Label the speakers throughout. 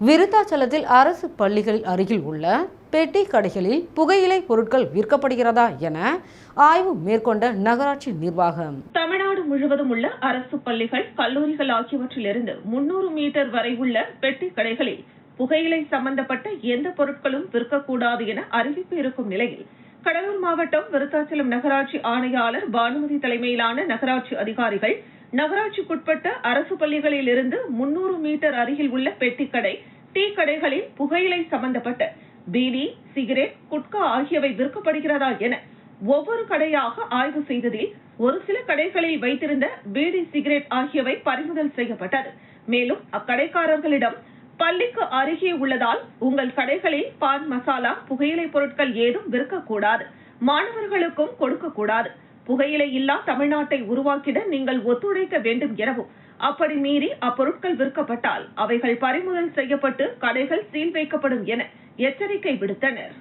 Speaker 1: விருத்தாச்சலத்தில் அரசு பள்ளிகள் அருகில் உள்ள பெட்டி கடைகளில் புகையிலை பொருட்கள் விற்கப்படுகிறதா என ஆய்வு மேற்கொண்ட நகராட்சி நிர்வாகம்.
Speaker 2: தமிழ்நாடு முழுவதும் உள்ள அரசு பள்ளிகள் கல்லூரிகள் ஆகியவற்றிலிருந்து முன்னூறு மீட்டர் வரை உள்ள பெட்டி கடைகளில் புகையிலை சம்பந்தப்பட்ட எந்த பொருட்களும் விற்கக்கூடாது என அறிவிப்பு இருக்கும் நிலையில் கடலூர் மாவட்டம் விருத்தாச்சலம் நகராட்சி ஆணையாளர் பானுமதி தலைமையிலான நகராட்சி அதிகாரிகள் நகராட்சிக்குட்பட்ட அரசு பள்ளிகளில் இருந்து முன்னூறு மீட்டர் அருகில் உள்ள பெட்டிக்கடை டீ கடைகளில் புகையிலை சம்பந்தப்பட்ட பீடி சிகரெட் குட்கா ஆகியவை விற்கப்படுகிறதா என ஒவ்வொரு கடையாக ஆய்வு செய்ததில் ஒரு சில கடைகளில் வைத்திருந்த பீடி சிகரெட் ஆகியவை பறிமுதல் செய்யப்பட்டது. மேலும் அக்கடைக்காரர்களிடம் பள்ளிக்கு அருகே உள்ளதால் உங்கள் கடைகளில் பான் மசாலா புகையிலை பொருட்கள் ஏதும் விற்கக்கூடாது. மாணவர்களுக்கும் கொடுக்கக்கூடாது. புகையிலை இல்லா தமிழ்நாட்டை உருவாக்கிட நீங்கள் ஒத்துழைக்க வேண்டும் எனவும் அப்படி மீறி அப்பொருட்கள் விற்கப்பட்டால் அவைகள் பறிமுதல் செய்யப்பட்டு கடைகள் சீல் வைக்கப்படும் என எச்சரிக்கை விடுத்தனர்.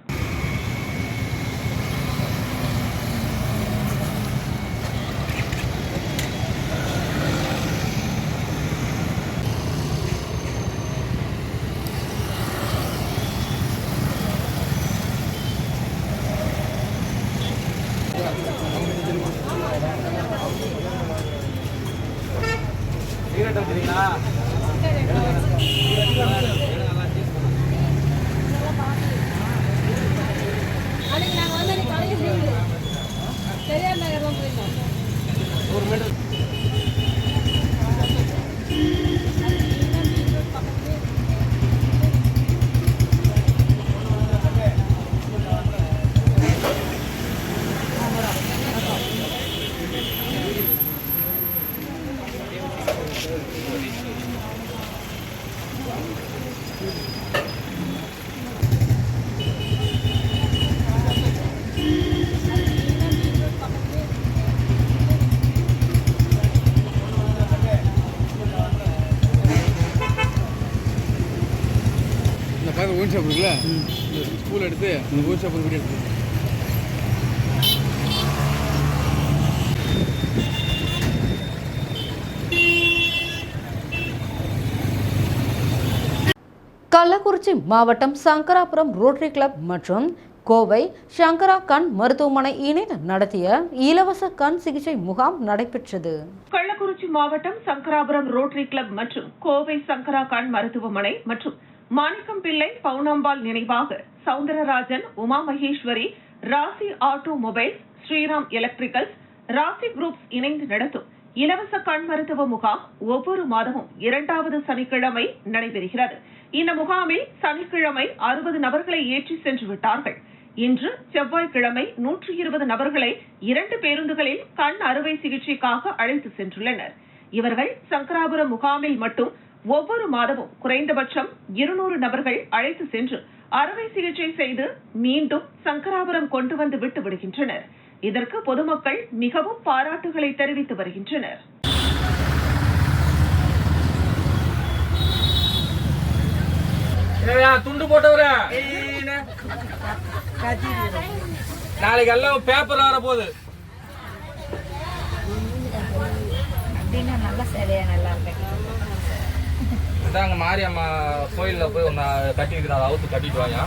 Speaker 3: ஒயின் ஷாப் இருக்குல்ல ஸ்கூல் எடுத்து அந்த ஒயின் ஷாப் வீடியோ எடுத்து
Speaker 1: கள்ளக்குறிச்சி மாவட்டம் சங்கராபுரம் ரோட்டரி கிளப் மற்றும் கோவை சங்கரா கண் மருத்துவமனை இணைந்து நடத்திய இலவச கண் சிகிச்சை முகாம் நடைபெற்றது.
Speaker 2: கள்ளக்குறிச்சி மாவட்டம் சங்கராபுரம் ரோட்டரி கிளப் மற்றும் கோவை சங்கரா கண் மருத்துவமனை மற்றும் மாணிக்கம் பிள்ளை பவுனாம்பாள் நினைவாக Soundararajan Uma Maheswari Rasi automobiles Sriram electricals Rasi groups இணைந்து நடத்தும் இலவச கண் மருத்துவ முகாம் ஒவ்வொரு மாதமும் இரண்டாவது சனிக்கிழமை நடைபெறுகிறது. இந்த முகாமில் சனிக்கிழமை அறுபது நபர்களை ஏற்றி சென்று விட்டார்கள். இன்று செவ்வாய்க்கிழமை நூற்றி இருபது நபர்களை இரண்டு பேருந்துகளில் கண் அறுவை சிகிச்சைக்காக அழைத்து சென்றுள்ளனர். இவர்கள் சங்கராபுரம் முகாமில் மட்டும் ஒவ்வொரு மாதமும் குறைந்தபட்சம் இருநூறு நபர்கள் அழைத்து சென்று அறுவை சிகிச்சை செய்து மீண்டும் சங்கராபுரம் கொண்டு வந்து விட்டு விடுகின்றனர். இதற்கு பொதுமக்கள் மிகவும் பாராட்டுகளை தெரிவித்து வருகின்றனர்.
Speaker 4: துண்டு போட்டவர. நாளைக்கு எல்லாம் பேப்பர் வர போகுது
Speaker 5: அப்படின்னா நல்ல சேலையா நல்லா இருக்கு
Speaker 4: இதாங்க மாரியம்மா கோயில்ல போய் ஒன்று கட்டி அதை அவுத்து கட்டிட்டு வாங்க.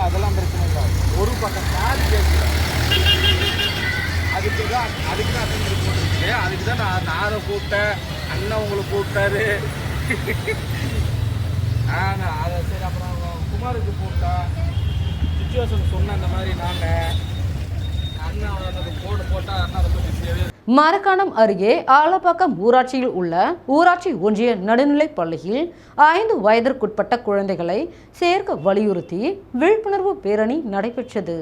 Speaker 3: அதெல்லாம் பிரச்சனை இல்லை. ஒரு பக்கம் சார்ஜ் கேட்குறேன் அதுக்கு தான் அதுக்கு தான் அட்டன் போட்டுருக்கு அதுக்கு தான் நான் நாரை கூப்பிட்டேன் அண்ணன் உங்களை கூப்பிட்டாரு.
Speaker 4: ஆ அதை சரி அப்புறம் குமாருக்கு போட்டா சுச்சுவேஷன் சொன்னேன் இந்த மாதிரி நாங்கள் அண்ணன் போட்டால் அண்ணன்
Speaker 1: மரக்காணம் அருகே ஆலப்பாக்கம் ஊராட்சியில் உள்ள ஊராட்சி ஒன்றிய நடுநிலைப் பள்ளியில் ஐந்து வயதிற்குட்பட்ட குழந்தைகளை சேர்க்க வலியுறுத்தி விழிப்புணர்வு பேரணி நடைபெற்றது.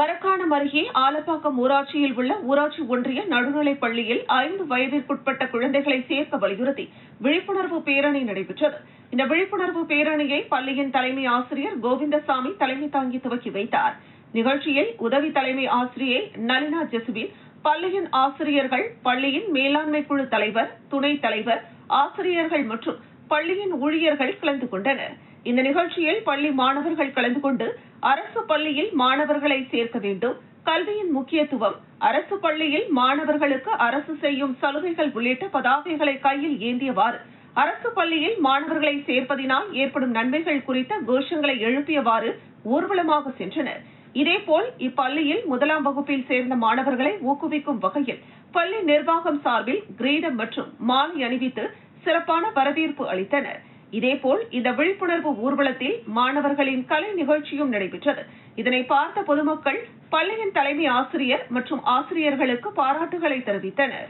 Speaker 2: மரக்காணம் அருகே ஆலப்பாக்கம் ஊராட்சியில் உள்ள ஊராட்சி ஒன்றிய நடுநிலைப் பள்ளியில் ஐந்து வயதிற்குட்பட்ட குழந்தைகளை சேர்க்க வலியுறுத்தி விழிப்புணர்வு பேரணி நடைபெற்றது. இந்த விழிப்புணர்வு பேரணியை பள்ளியின் தலைமை ஆசிரியர் கோவிந்தசாமி தலைமை தாங்கி துவக்கி வைத்தார். நிகழ்ச்சியில் உதவி தலைமை ஆசிரியை நளினா ஜெசுபின் பள்ளியின் ஆசிரியர்கள் பள்ளியின் மேலாண்மை குழு தலைவர் துணைத் தலைவர் ஆசிரியர்கள் மற்றும் பள்ளியின் ஊழியர்கள் கலந்து கொண்டனர். இந்த நிகழ்ச்சியில் பள்ளி மாணவர்கள் கலந்து கொண்டு அரசு பள்ளியில் மாணவர்களை சேர்க்க வேண்டும். கல்வியின் முக்கியத்துவம் அரசு பள்ளியில் மாணவர்களுக்கு அரசு செய்யும் சலுகைகள் உள்ளிட்ட பதாகைகளை கையில் ஏந்தியவாறு அரசு பள்ளியில் மாணவர்களை சேர்ப்பதினால் ஏற்படும் நன்மைகள் குறித்த கோஷங்களை எழுப்பியவாறு ஊர்வலமாக சென்றனர். இதேபோல் இப்பள்ளியில் முதலாம் வகுப்பில் சேர்ந்த மாணவர்களை ஊக்குவிக்கும் வகையில் பள்ளி நிர்வாகம் சார்பில் கிரீடம் மற்றும் மாலை அணிவித்து சிறப்பான வரவேற்பு அளித்தனர். இதேபோல் இந்த விழிப்புணர்வு ஊர்வலத்தில் மாணவர்களின் கலை நிகழ்ச்சியும் நடைபெற்றது. இதனை பார்த்த பொதுமக்கள் பள்ளியின் தலைமை ஆசிரியர் மற்றும் ஆசிரியர்களுக்கு பாராட்டுகளை தெரிவித்தனர்.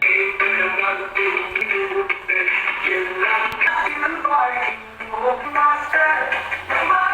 Speaker 5: அரசு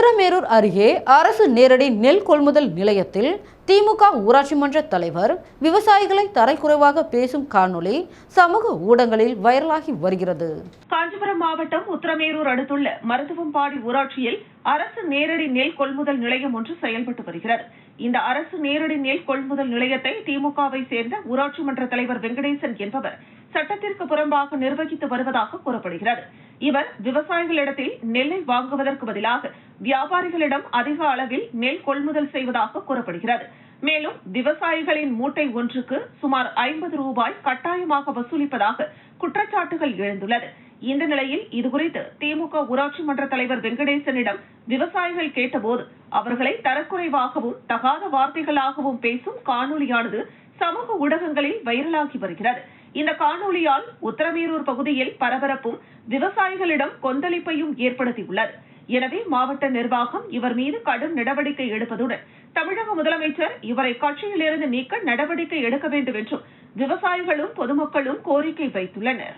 Speaker 1: உத்திரமேரூர் அருகே அரசு நேரடி நெல் கொள்முதல் நிலையத்தில் திமுக ஊராட்சி மன்ற தலைவர் விவசாயிகளை தரைக்குறைவாக பேசும் காணொளி சமூக ஊடகங்களில் வைரலாகி வருகிறது.
Speaker 2: காஞ்சிபுரம் மாவட்டம் உத்திரமேரூர் அடுத்துள்ள மருத்துவம்பாடி ஊராட்சியில் அரசு நேரடி நெல் கொள்முதல் நிலையம் ஒன்று செயல்பட்டு வருகிறது. இந்த அரசு நேரடி நெல் கொள்முதல் நிலையத்தை திமுகவை சேர்ந்த ஊராட்சி மன்ற தலைவர் வெங்கடேசன் என்பவர் சட்டத்திற்கு புறம்பாக நிர்வகித்து வருவதாக கூறப்படுகிறது. இவர் விவசாயிகளிடத்தில் நெல்லை வாங்குவதற்கு பதிலாக வியாபாரிகளிடம் அதிக அளவில் நெல் கொள்முதல் செய்வதாக கூறப்படுகிறது. மேலும் விவசாயிகளின் மூட்டை ஒன்றுக்கு சுமார் ஐம்பது ரூபாய் கட்டாயமாக வசூலிப்பதாக குற்றச்சாட்டுகள் எழுந்துள்ளது. இந்த நிலையில் இதுகுறித்து திமுக ஊராட்சி மன்ற தலைவர் வெங்கடேசனிடம் விவசாயிகள் கேட்டபோது அவர்களை தரக்குறைவாகவும் தகாத வார்த்தைகளாகவும் பேசும் காணொலியானது சமூக ஊடகங்களில் வைரலாகி வருகிறது. இந்த காணொலியால் உத்தரமேரூர் பகுதியில் பரபரப்பும் விவசாயிகளிடம் கொந்தளிப்பையும் ஏற்படுத்தியுள்ளது. எனவே மாவட்ட நிர்வாகம் இவர் மீது கடும் நடவடிக்கை எடுப்பதுடன் தமிழக முதலமைச்சர் இவரை கட்சியிலிருந்து நீக்க நடவடிக்கை எடுக்க வேண்டும் என்றும் விவசாயிகளும் பொதுமக்களும் கோரிக்கை வைத்துள்ளனர்.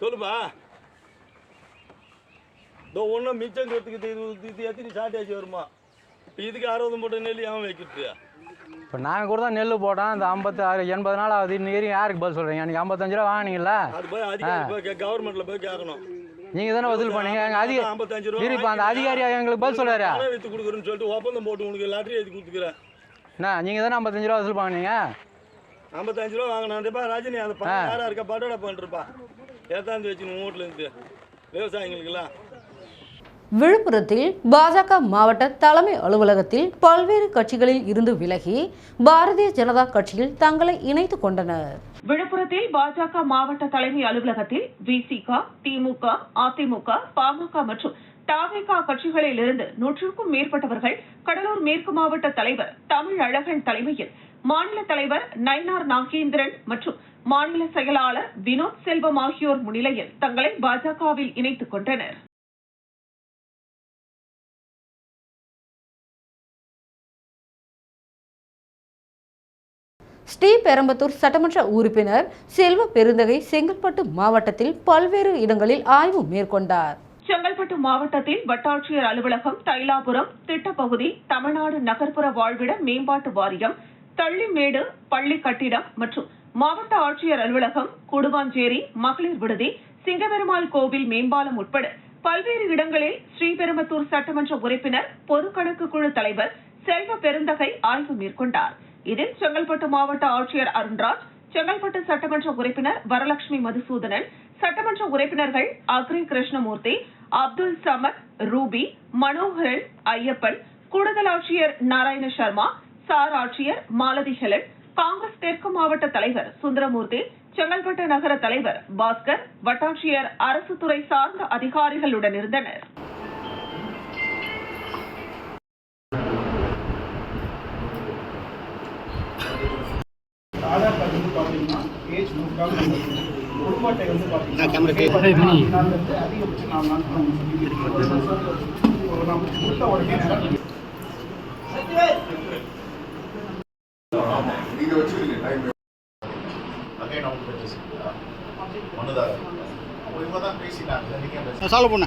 Speaker 6: சொல்லுப்பா. இதோ ஒன்றும் மிச்சம் இது எத்தனை ஷார்ட்டேஜ் வருமா? இதுக்கு அறுபது மூட்டை நெல் ஏன் வைக்கிறது
Speaker 7: இப்போ நாங்கள் கூட தான் நெல் போட்டோம். இந்த ஐம்பத்தி ஆறு எண்பது நாள் ஆகுது. வரைக்கும் யாருக்கு பதில் சொல்கிறீங்க அன்றைக்கி ஐம்பத்தஞ்சு ரூபா வாங்கினீங்களா
Speaker 6: கவர்மெண்ட்டில் போய் கேட்கணும்
Speaker 7: நீங்கள் தானே வசூல் பண்ணீங்க? எங்கள் அதிக
Speaker 6: ஐம்பத்தஞ்சு ரூபா
Speaker 7: இப்போ அந்த அதிகாரி எங்களுக்கு பதில்
Speaker 6: பணம் விற்று கொடுக்குறேன்னு சொல்லிட்டு ஒப்பந்தம் போட்டு உனக்கு லாட்ரி எழுதி கொடுத்துக்கிறேன்.
Speaker 7: என்ன நீங்கள் தானே ஐம்பத்தஞ்சு ரூபா வசூல் பண்ணீங்க?
Speaker 6: ஐம்பத்தஞ்சு ரூபா வாங்கினான்ப்பா ரஜினி அந்த பணம் யாரா இருக்கா? பட்டோட பண்ணிருப்பா ஏத்தாந்து வச்சு உன் வீட்டில் இருந்து. விவசாயிங்களுக்கெல்லாம்
Speaker 1: விழுப்புரத்தில் பாஜக மாவட்ட தலைமை அலுவலகத்தில் பல்வேறு கட்சிகளில் இருந்து விலகி பாரதிய ஜனதா கட்சியில் தங்களை இணைத்துக் கொண்டனர்.
Speaker 2: விழுப்புரத்தில் பாஜக மாவட்ட தலைமை அலுவலகத்தில் விசிக திமுக அதிமுக பாமக மற்றும் தாவேகா கட்சிகளில் இருந்து நூற்றுக்கும் மேற்பட்டவர்கள் கடலூர் மேற்கு மாவட்ட தலைவர் தமிழ் அழகன் தலைமையில் மாநில தலைவர் நயினார் நாகேந்திரன் மற்றும் மாநில செயலாளர் வினோத் செல்வம் ஆகியோர் முன்னிலையில் தங்களை பாஜகவில் இணைத்துக் கொண்டனர்.
Speaker 1: ஸ்ரீபெரம்பத்தூர் சட்டமன்ற உறுப்பினர் செல்வ பெருந்தகை செங்கல்பட்டு மாவட்டத்தில் பல்வேறு இடங்களில் ஆய்வு மேற்கொண்டார்.
Speaker 2: செங்கல்பட்டு மாவட்டத்தில் வட்டாட்சியர் அலுவலகம் தைலாபுரம் திட்டப்பகுதி தமிழ்நாடு நகர்ப்புற வாழ்விட மேம்பாட்டு வாரியம் தள்ளிமேடு பள்ளி கட்டிடம் மற்றும் மாவட்ட ஆட்சியர் அலுவலகம் குடுவாஞ்சேரி மகளிர் விடுதி சிங்கபெருமாள் கோவில் மேம்பாலம் உட்பட பல்வேறு இடங்களில் ஸ்ரீபெரும்புத்தூர் சட்டமன்ற உறுப்பினர் பொதுக்கணக்கு குழு தலைவர் செல்வ பெருந்தகை ஆய்வு மேற்கொண்டார். இதில் செங்கல்பட்டு மாவட்ட ஆட்சியர் அருண்ராஜ் செங்கல்பட்டு சட்டமன்ற உறுப்பினர் வரலட்சுமி மதுசூதனன் சட்டமன்ற உறுப்பினர்கள் அக்ரி கிருஷ்ணமூர்த்தி அப்துல் சமத் ரூபி மனோகரன் ஐயப்பன் கூடுதல் ஆட்சியர் நாராயண சர்மா சார் ஆட்சியர் மாலதி ஹெலன் காங்கிரஸ் தெற்கு மாவட்ட தலைவர் சுந்தரமூர்த்தி செங்கல்பட்டு நகர தலைவர் பாஸ்கர் வட்டாட்சியர் அரசு துறை சார்ந்த அதிகாரிகளுடன் இருந்தனர்.
Speaker 8: ஆதார் கார்டு வந்து பார்த்தீங்கன்னா ஏஜ் நூறுக்காக குடும்ப அட்டை வந்து பார்த்தீங்கன்னா அதிகபட்சம் நாலு நாள் நாள் கொடுத்த உடனே
Speaker 9: நீங்க வச்சிருங்க டைம் அகைன் அவங்க பேசிங்களா மனுதாரர் அப்போ இவங்க தான் பேசினாங்க நீங்க
Speaker 8: சால்வ் பண்ண.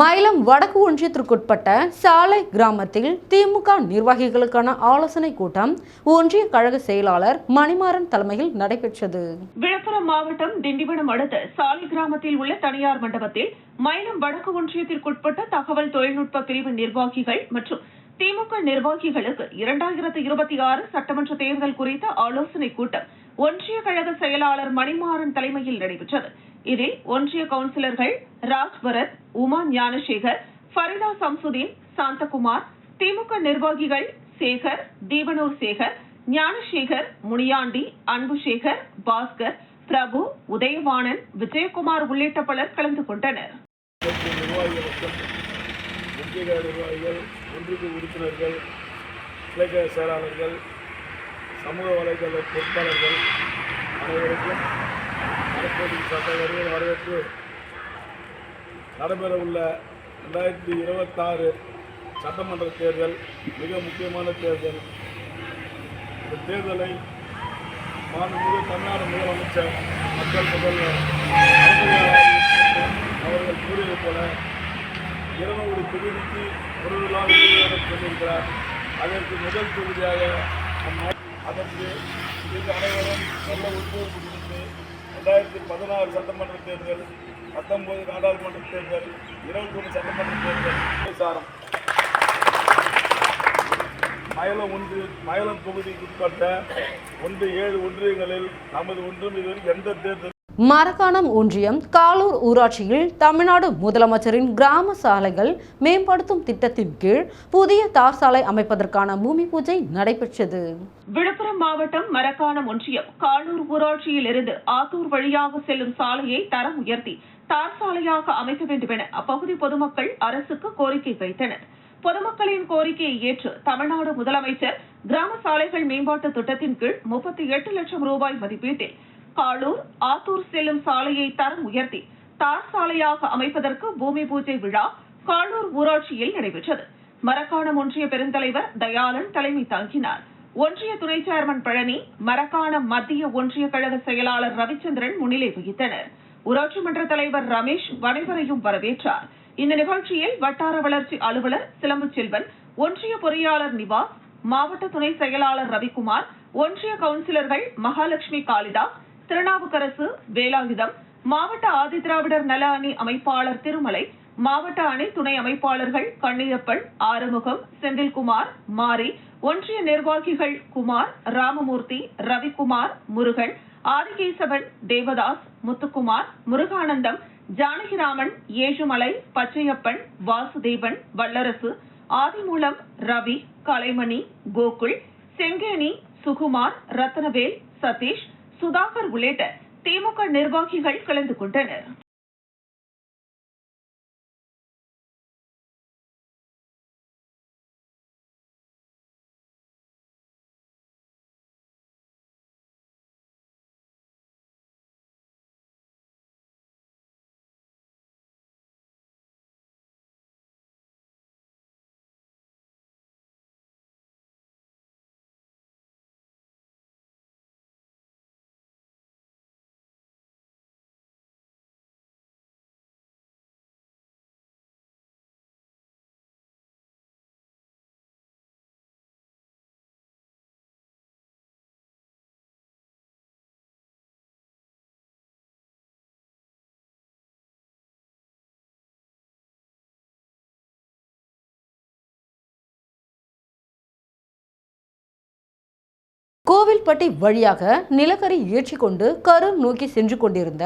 Speaker 1: மயிலம் வடக்கு ஒன்றியத்திற்குட்பட்ட சாலை கிராமத்தில் திமுக நிர்வாகிகளுக்கான ஆலோசனை கூட்டம் ஒன்றிய கழக செயலாளர் மணிமாறன் தலைமையில் நடைபெற்றது.
Speaker 2: விழுப்புரம் மாவட்டம் திண்டிவனம் அடுத்த சாலை கிராமத்தில் உள்ள தனியார் மண்டபத்தில் மயிலம் வடக்கு ஒன்றியத்திற்குட்பட்ட தகவல் தொழில்நுட்ப பிரிவு நிர்வாகிகள் மற்றும் திமுக நிர்வாகிகளுக்கு இரண்டாயிரத்து இருபத்தி ஆறு சட்டமன்ற தேர்தல் குறித்த ஆலோசனை கூட்டம் ஒன்றிய கழக செயலாளர் மணிமாறன் தலைமையில் நடைபெற்றது. இதில் ஒன்றிய கவுன்சிலர்கள் ராஜ்பரத் உமா ஞானசேகர் ஃபரிதா சம்சுதீன் சாந்தகுமார் திமுக நிர்வாகிகள் சேகர் தீபனூர் சேகர் ஞானசேகர் முனியாண்டி அன்புசேகர் பாஸ்கர் பிரபு உதயவாணன் விஜயகுமார் உள்ளிட்ட பலர் கலந்து கொண்டனர்.
Speaker 6: நிர்வாகிகளுக்கும் நிர்வாகிகள் ஒன்றிய உறுப்பினர்கள் கிளைக்கழக செயலாளர்கள் சமூக வலைதள பொறுப்பாளர்கள் அனைவருக்கும் அரசு சட்ட வருகை நடைபெற உள்ள ரெண்டாயிரத்தி இருபத்தாறு சட்டமன்ற தேர்தல் மிக முக்கியமான தேர்தல். இந்த தேர்தலை மாண்புமிகு தமிழ்நாடு முதலமைச்சர் மக்கள் முதல்வர் அவர்கள் கூறியது போல இருநூறு தொகுதிக்கு ஒரு விழா விருதுகளை சொல்லியிருக்கிறார் அதற்கு முதல் தொகுதியாக நம் அதற்கு நீங்கள் அனைவரும் நல்ல ஒத்துழைப்பு ரெண்டாயிரத்தி பதினாறு சட்டமன்ற தேர்தல் பத்தொன்பது நாடாளுமன்ற தேர்தல் இருபத்தி ஒன்று சட்டமன்ற தேர்தல். சாரம் மயிலம் ஒன்று மயிலம் தொகுதிக்கு உட்பட்ட ஒன்று ஏழு ஒன்றியங்களில் நமது ஒன்றியத்தில் எந்த தேர்தல்
Speaker 1: மரக்காணம் ஒன்றியம் காலூர் ஊராட்சியில் தமிழ்நாடு முதலமைச்சரின் கிராம சாலைகள் மேம்படுத்தும் திட்டத்தின் கீழ் புதிய தார் சாலை அமைப்பதற்கான பூமி பூஜை நடைபெற்றது.
Speaker 2: விழுப்புரம் மாவட்டம் மரக்காணம் ஒன்றியம் காலூர் ஊராட்சியில் இருந்து ஆத்தூர் வழியாக செல்லும் சாலையை தரம் உயர்த்தி தார் சாலையாக அமைக்க வேண்டும் என அப்பகுதி பொதுமக்கள் அரசுக்கு கோரிக்கை வைத்தனர். பொதுமக்களின் கோரிக்கையை ஏற்று தமிழ்நாடு முதலமைச்சர் கிராம சாலைகள் மேம்பாட்டு திட்டத்தின் கீழ் முப்பத்தி எட்டு லட்சம் ரூபாய் மதிப்பீட்டில் காலூர் ஆத்தூர் செல்லும் சாலையை தரம் உயர்த்தி தார் சாலையாக அமைப்பதற்கு பூமி பூஜை விழா காலூர் ஊராட்சியில் நடைபெற்றது. மரக்காணம் ஒன்றிய பெருந்தலைவர் தயாளன் தலைமை தாங்கினார். ஒன்றிய துணை சேர்மன் பழனி மரக்காணம் மத்திய ஒன்றிய கழக செயலாளர் ரவிச்சந்திரன் முன்னிலை வகித்தனர். ஊராட்சி மன்ற தலைவர் ரமேஷ் அனைவரையும் வரவேற்றார். இந்த நிகழ்ச்சியில் வட்டார வளர்ச்சி அலுவலர் சிலம்பு செல்வன் ஒன்றிய பொறியாளர் நிவாஸ் மாவட்ட துணை செயலாளர் ரவிக்குமார் ஒன்றிய கவுன்சிலர்கள் மகாலட்சுமி காளிதாஸ் திருநாவுக்கரசு வேலாயுதம் மாவட்ட ஆதிதிராவிடர் நல அணி அமைப்பாளர் திருமலை மாவட்ட அணி துணை அமைப்பாளர்கள் கண்ணியப்பன் ஆறுமுகம் செந்தில்குமார் மாரி ஒன்றிய நிர்வாகிகள் குமார் ராமமூர்த்தி ரவிக்குமார் முருகன் ஆதிகேசவன் தேவதாஸ் முத்துக்குமார் முருகானந்தம் ஜானகிராமன் ஏழுமலை பச்சையப்பன் வாசுதேவன் வல்லரசு ஆதிமூலம் ரவி கலைமணி கோகுல் செங்கேணி சுகுமார் ரத்னவேல் சதீஷ் சுதாகர் உள்ளிட்ட திமுக நிர்வாகிகள் கலந்து கொண்டனர்.
Speaker 1: கோவில்பட்டி வழியாக நிலக்கரி ஏற்றிக்கொண்டு கரூர் நோக்கி சென்று கொண்டிருந்த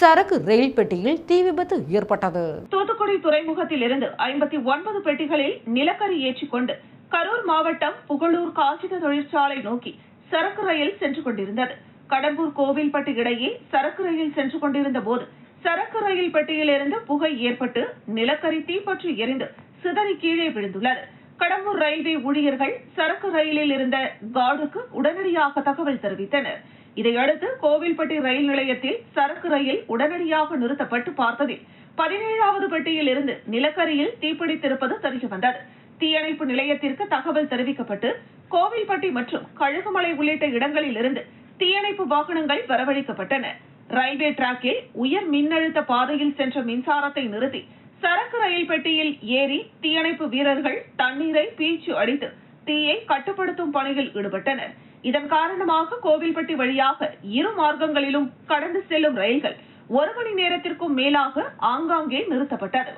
Speaker 1: சரக்கு ரயில் பெட்டியில் தீ விபத்து ஏற்பட்டது.
Speaker 2: தூத்துக்குடி துறைமுகத்தில் இருந்து ஐம்பத்தி ஒன்பது பெட்டிகளில் நிலக்கரி ஏற்றிக்கொண்டு கரூர் மாவட்டம் புகழூர் காகித தொழிற்சாலை நோக்கி சரக்கு ரயில் சென்று கொண்டிருந்தது. கடம்பூர் கோவில்பட்டி இடையே சரக்கு ரயில் சென்று கொண்டிருந்த போது சரக்கு ரயில் பெட்டியிலிருந்து புகை ஏற்பட்டு நிலக்கரி தீப்பற்றி எரிந்து சிதறி கீழே விழுந்துள்ளது. கடம்பூர் ரயில்வே ஊழியர்கள் சரக்கு ரயிலில் இருந்த கார்டுக்கு உடனடியாக தகவல் தெரிவித்தனர். இதையடுத்து கோவில்பட்டி ரயில் நிலையத்தில் சரக்கு ரயில் உடனடியாக நிறுத்தப்பட்டு பார்த்ததில் பதினேழாவது பெட்டியில் இருந்து நிலக்கரியில் தீப்பிடித்திருப்பது தெரியவந்தது தீயணைப்பு நிலையத்திற்கு தகவல் தெரிவிக்கப்பட்டு கோவில்பட்டி மற்றும் கழுகுமலை உள்ளிட்ட இடங்களில் இருந்து தீயணைப்பு வாகனங்கள் வரவழைக்கப்பட்டன. ரயில்வே டிராக்கில் உயர் மின்னழுத்த பாதையில் சென்ற மின்சாரத்தை நிறுத்தி சரக்கு ரயில் பெட்டியில் ஏறி தீயணைப்பு வீரர்கள் தண்ணீரை பீச்சு அடித்து தீயை கட்டுப்படுத்தும் பணியில் ஈடுபட்டனர். இதன் காரணமாக கோவில்பட்டி வழியாக இரு மார்க்கங்களிலும் கடந்து செல்லும் ரயில்கள் ஒரு மணி நேரத்திற்கும் மேலாக ஆங்காங்கே நிறுத்தப்பட்டது.